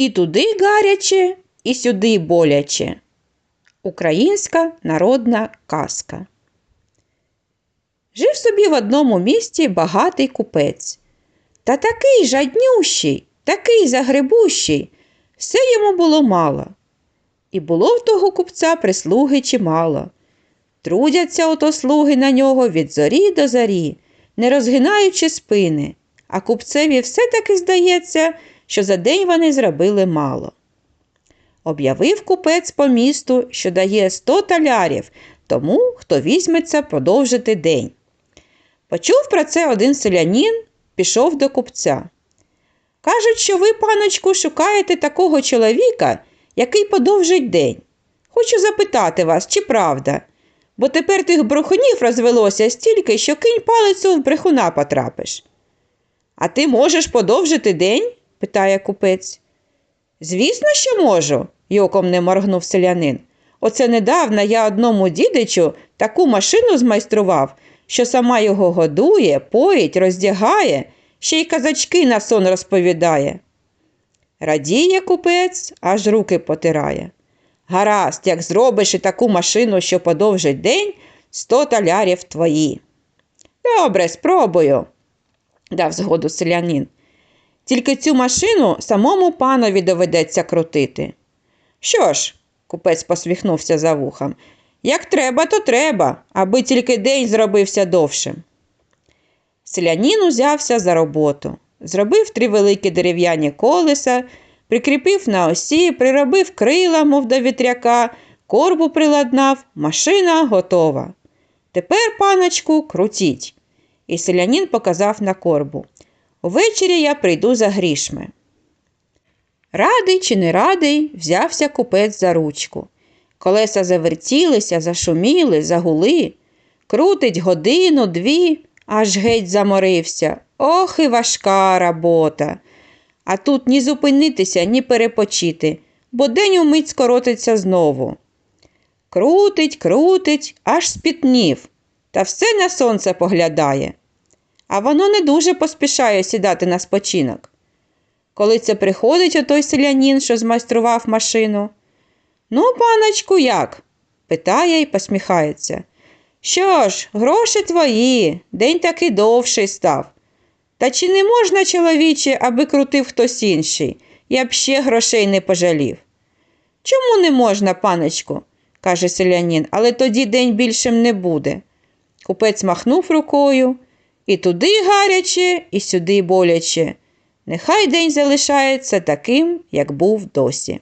І туди гаряче, і сюди боляче. Українська народна казка. Жив собі в одному місті багатий купець. Та такий жаднющий, такий загребущий, все йому було мало. І було в того купця прислуги чимало. Трудяться ото слуги на нього від зорі до зорі, не розгинаючи спини, а купцеві все-таки здається, що за день вони зробили мало. Об'явив купець по місту, що дає сто талярів тому, хто візьметься продовжити день. Почув про це один селянин, пішов до купця. Кажуть, що ви, паночку, шукаєте такого чоловіка, який подовжить день. Хочу запитати вас, чи правда? Бо тепер тих брехунів розвелося стільки, що кинь палицю в брехуна потрапиш. А ти можеш подовжити день? Питає купець. Звісно, що можу, йоком не моргнув селянин. Оце недавно я одному дідичу таку машину змайстрував, що сама його годує, поїть, роздягає, ще й казачки на сон розповідає. Радіє купець, аж руки потирає. Гаразд, як зробиш і таку машину, що подовжить день, сто талярів твої. Добре, спробую, дав згоду селянин. Тільки цю машину самому панові доведеться крутити. Що ж, купець посміхнувся за вухом, як треба, то треба, аби тільки день зробився довшим. Селянин узявся за роботу, зробив три великі дерев'яні колеса, прикріпив на осі, приробив крила, мов до вітряка, корбу приладнав, машина готова. Тепер, паночку, крутіть. І селянин показав на корбу. Увечері я прийду за грішми. Радий чи не радий, взявся купець за ручку. Колеса завертілися, зашуміли, загули. Крутить годину, дві, аж геть заморився. Ох і важка робота. А тут ні зупинитися, ні перепочити, бо день умить скоротиться знову. Крутить, крутить, аж спітнів, та все на сонце поглядає. А воно не дуже поспішає сідати на спочинок. Коли це приходить отой селянин, що змайстрував машину. Ну, паночку, як? питає і посміхається. Що ж, гроші твої, день таки довший став. Та чи не можна, чоловіче, аби крутив хтось інший? Я б ще грошей не пожалів. Чому не можна, паночку? каже селянин, але тоді день більшим не буде. Купець махнув рукою і туди гаряче, і сюди боляче. Нехай день залишається таким, як був досі.